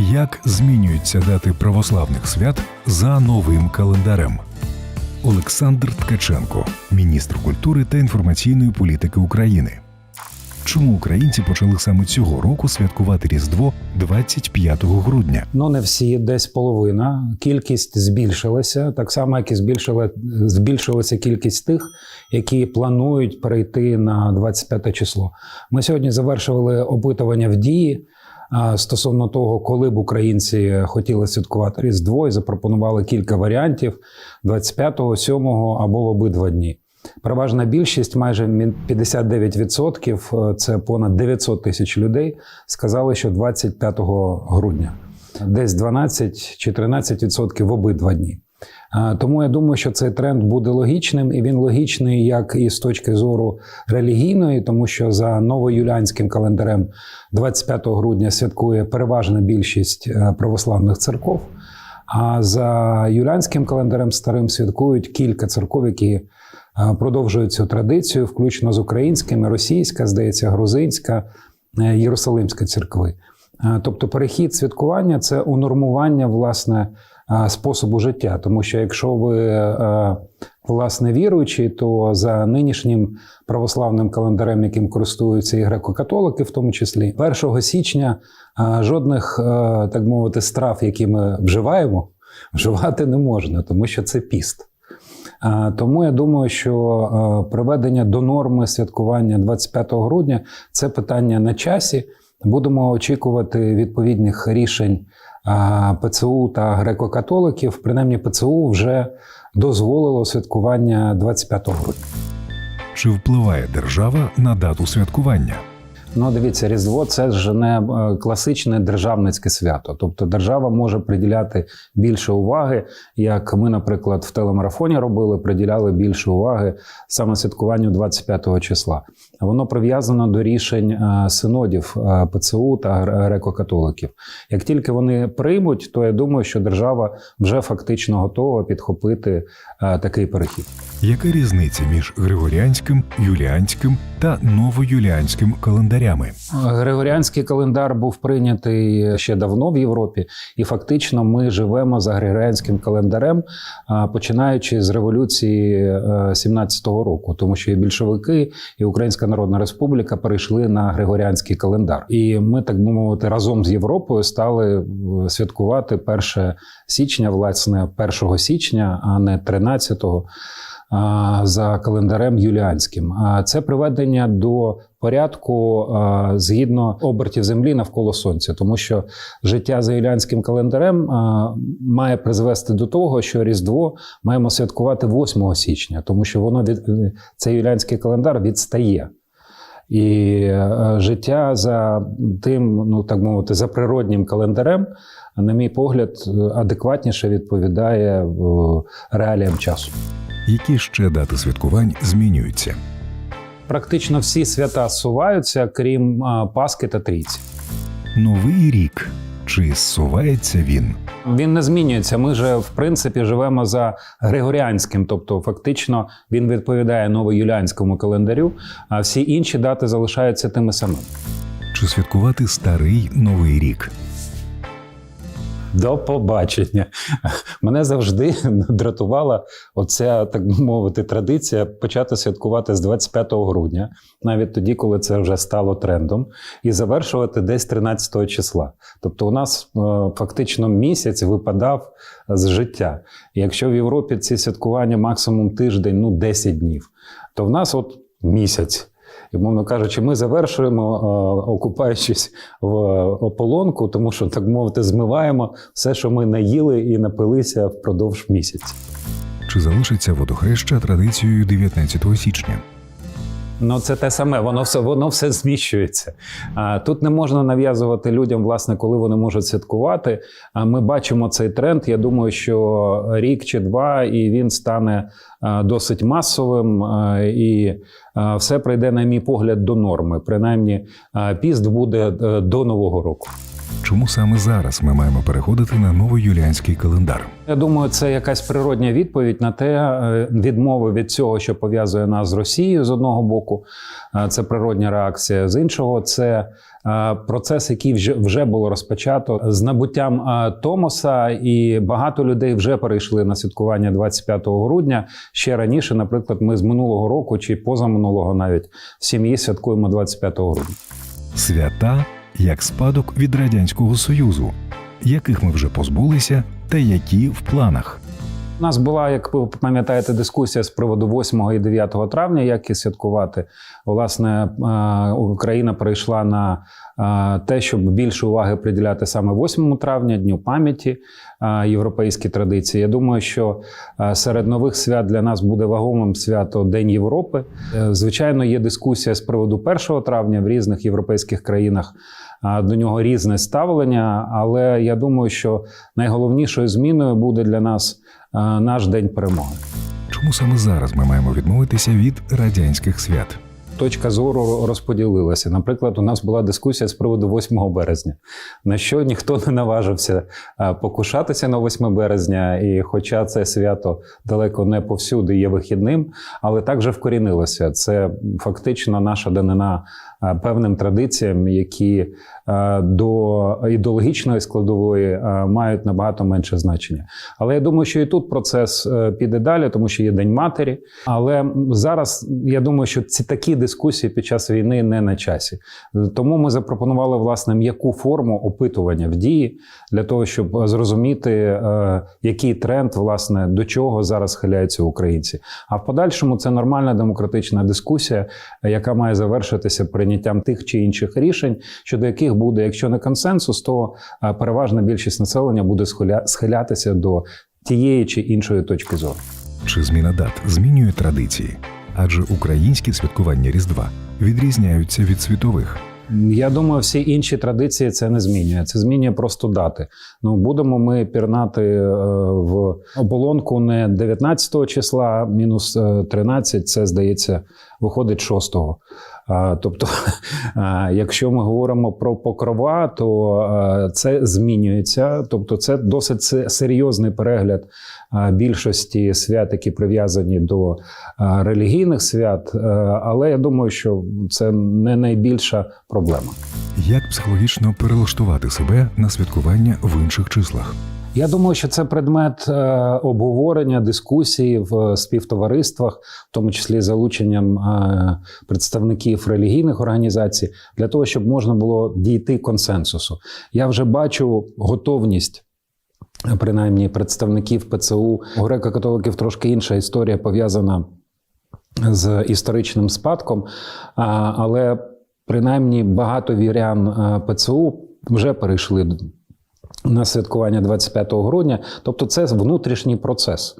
Як змінюються дати православних свят за новим календарем? Олександр Ткаченко, міністр культури та інформаційної політики України. Чому українці почали саме цього року святкувати Різдво 25 грудня? Ну, не всі, десь половина. Кількість збільшилася, так само, як і збільшила, збільшилася кількість тих, які планують перейти на 25 число. Ми сьогодні завершували опитування в дії стосовно того, коли б українці хотіли святкувати Різдво, і запропонували кілька варіантів: 25-го, 7-го або в обидва дні. Переважна більшість, майже 59%, е, це понад 900 тисяч людей, сказали, що 25 грудня. Десь 12 чи 13% в обидва дні. Е, Тому я думаю, що цей тренд буде логічним, і він логічний як і з точки зору релігійної, тому що за новоюліанським календарем 25 грудня святкує переважна більшість е, православних церков. А за юліанським календарем старим святкують кілька церков, які е, продовжують цю традицію, включно з українськими, російська, здається, грузинська, Єрусалимська церкви. Тобто перехід святкування це унормування власне способу життя. Тому що якщо ви е, власне віруючий, то за нинішнім православним календарем, яким користуються і греко-католики, в тому числі, 1 січня е, жодних, е, так мовити, страв, які ми вживаємо, вживати не можна, тому що це піст. Тому я думаю, що приведення до норми святкування 25 грудня це питання на часі. Будемо очікувати відповідних рішень ПЦУ та греко-католиків. Принаймні, ПЦУ вже дозволило святкування 25 грудня. Чи впливає держава на дату святкування? Ну, дивіться, Різдво це ж не е, класичне державницьке свято. Тобто держава може приділяти більше уваги, як ми, наприклад, в телемарафоні робили, приділяли більше уваги саме святкуванню 25 го числа. Воно прив'язано до рішень е, синодів е, ПЦУ та греко-католиків. Як тільки вони приймуть, то я думаю, що держава вже фактично готова підхопити е, такий перехід. Яка різниця між григоріанським, юліанським та новоюліанським календарями? Григоріанський календар був прийнятий ще давно в Європі, і фактично ми живемо за григоріанським календарем, починаючи з революції е, 17-го року, тому що і більшовики, і Українська Народна Республіка перейшли на григоріанський календар. І ми, так би мовити, разом з Європою стали е, святкувати 1 січня, власне, 1 січня, а не 13-го а, за календарем юліанським. Це приведення до порядку згідно обертів землі навколо сонця, тому що життя за юліанським календарем має призвести до того, що Різдво маємо святкувати 8 січня, тому що воно від цей юліанський календар відстає. І е, життя за тим, ну так мовити, за природнім календарем, на мій погляд, адекватніше відповідає е, реаліям часу. Які ще дати святкувань змінюються? Практично всі свята суваються, крім а, Пасхи та Трійці. Новий рік. Чи зсувається він? Він не змінюється. Ми же, в принципі, живемо за григоріанським, тобто фактично він відповідає новоюліанському календарю, а всі інші дати залишаються тими самими. Чи святкувати старий новий рік? До побачення. Мене завжди дратувала оця, так би мовити, традиція почати святкувати з 25 грудня, навіть тоді, коли це вже стало трендом, і завершувати десь 13 числа. Тобто, у нас е, фактично місяць випадав з життя. Якщо в Європі ці святкування максимум тиждень, ну 10 днів, то в нас от місяць. І, мовно кажучи, ми завершуємо, е, окупаючись в ополонку, тому що, так мовити, змиваємо все, що ми наїли і напилися впродовж місяця. Чи залишиться водохреща традицією 19 січня? Ну, це те саме, воно все, воно все зміщується. Тут не можна нав'язувати людям, власне, коли вони можуть святкувати. Ми бачимо цей тренд. Я думаю, що рік чи два, і він стане досить масовим, і все прийде, на мій погляд, до норми. Принаймні, піст буде е, до Нового року. Чому саме зараз ми маємо переходити на новоюліанський календар? Я думаю, це якась природня відповідь на те, е, відмови від цього, що пов'язує нас з Росією з одного боку. е, Це природня реакція. З іншого, це е, процес, який вже було розпочато з набуттям Томоса, і багато людей вже перейшли на святкування 25 грудня. Ще раніше, наприклад, ми з минулого року чи позаминулого навіть в сім'ї святкуємо 25 грудня. Свята як спадок від Радянського Союзу, яких ми вже позбулися, та які в планах. У нас була, як ви пам'ятаєте, дискусія з приводу 8 і 9 травня, як і святкувати. Власне, е, Україна перейшла на те, щоб більше уваги приділяти саме 8 травня, Дню пам'яті, європейські традиції. Я думаю, що серед нових свят для нас буде вагомим свято День Європи. Е, Звичайно, є дискусія з приводу 1 травня в різних європейських країнах. До нього різне ставлення, але я думаю, що найголовнішою зміною буде для нас наш день перемоги. Чому саме зараз ми маємо відмовитися від радянських свят? Точка зору розподілилася. Наприклад, у нас була дискусія з приводу 8 березня, на що ніхто не наважився покушатися на 8 березня. І хоча це свято далеко не повсюди є вихідним, але також вкорінилося. Це фактично наша данина певним традиціям, які е, до ідеологічної складової е, мають набагато менше значення. Але я думаю, що і тут процес е, піде далі, тому що є День матері. Але зараз я думаю, що ці такі дискусії під час війни не на часі. Тому ми запропонували власне м'яку форму опитування в дії для того, щоб зрозуміти, е, який тренд, власне, до чого зараз схиляються українці. А в подальшому це нормальна демократична дискусія, е, яка має завершитися прийняттям тих чи інших рішень, щодо яких буде, якщо не консенсус, то е, переважна більшість населення буде схиля- схилятися до тієї чи іншої точки зору. Чи зміна дат змінює традиції? Адже українські святкування Різдва відрізняються від світових. Я думаю, всі інші традиції це не змінює. Це змінює просто дати. Ну будемо ми пірнати е, в оболонку не 19 числа, мінус е, 13, це здається, виходить 6. Тобто, якщо ми говоримо про покрова, то це змінюється. Тобто, це досить серйозний перегляд більшості свят, які прив'язані до релігійних свят. Але я думаю, що це не найбільша проблема. Як психологічно перелаштувати себе на святкування в інших числах? Я думаю, що це предмет е, обговорення, дискусії в співтовариствах, в тому числі залученням е, представників релігійних організацій, для того, щоб можна було дійти консенсусу. Я вже бачу готовність. е, Принаймні представників ПЦУ у греко-католиків трошки інша історія пов'язана з історичним спадком, але принаймні багато вірян ПЦУ вже перейшли на святкування 25 грудня. Тобто, це внутрішній процес.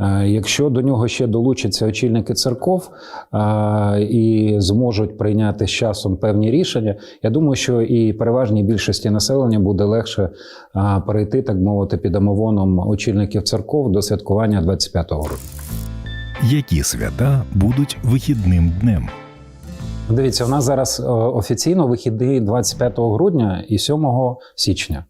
Е, Якщо до нього ще долучаться очільники церков е, і зможуть прийняти з часом певні рішення, я думаю, що і переважній більшості населення буде легше е, перейти, так мовити, під амовоном очільників церков до святкування 25 грудня. Які свята будуть вихідним днем? Дивіться, у нас зараз офіційно вихідний 25 грудня і 7 січня.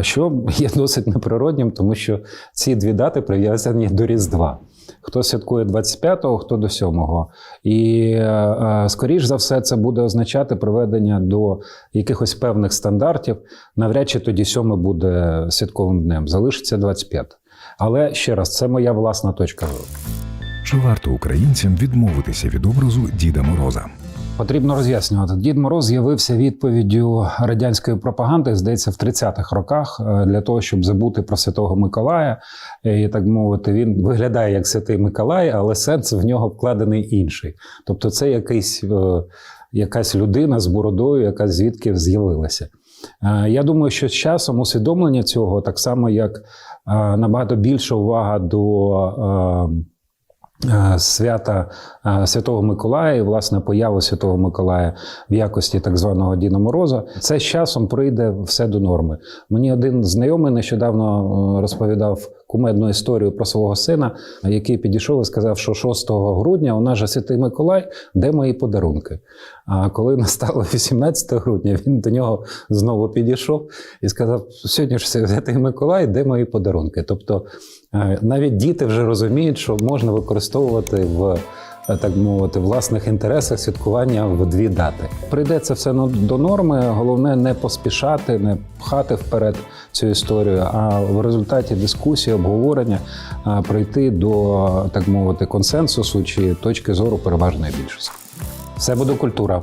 Що є досить неприроднім, тому що ці дві дати прив'язані до Різдва. Хто святкує 25-го, хто до 7-го. І, е, е, скоріш за все, це буде означати приведення до якихось певних стандартів. Навряд чи тоді 7 буде святковим днем, залишиться 25. Але ще раз, це моя власна точка. Чи варто українцям відмовитися від образу Діда Мороза? Потрібно роз'яснювати. Дід Мороз з'явився відповіддю радянської пропаганди, здається, в 30-х роках е, для того, щоб забути про святого Миколая. Е, І так мовити, він виглядає як святий Миколай, але сенс в нього вкладений інший. Тобто, це якийсь, е, якась людина з бородою, яка звідки з'явилася. Я думаю, що з часом усвідомлення цього, так само як набагато більша увага до. Е, Свята е, Святого Миколая і власне появу Святого Миколая в якості так званого Діна Мороза, це з часом прийде все до норми. Мені один знайомий нещодавно е, розповідав кумедну історію про свого сина, який підійшов і сказав, що 6 грудня у нас же Святий Миколай, де мої подарунки. А коли настало 18 грудня, він до нього знову підійшов і сказав: сьогодні ж Святий Миколай, де мої подарунки. Тобто е, навіть діти вже розуміють, що можна використовувати в е, так мовити, власних інтересах святкування в дві дати. Прийде це все до норми. Головне не поспішати, не пхати вперед цю історію, а в результаті дискусії, обговорення прийти до так мовити консенсусу чи точки зору переважної більшості. Все буде культура.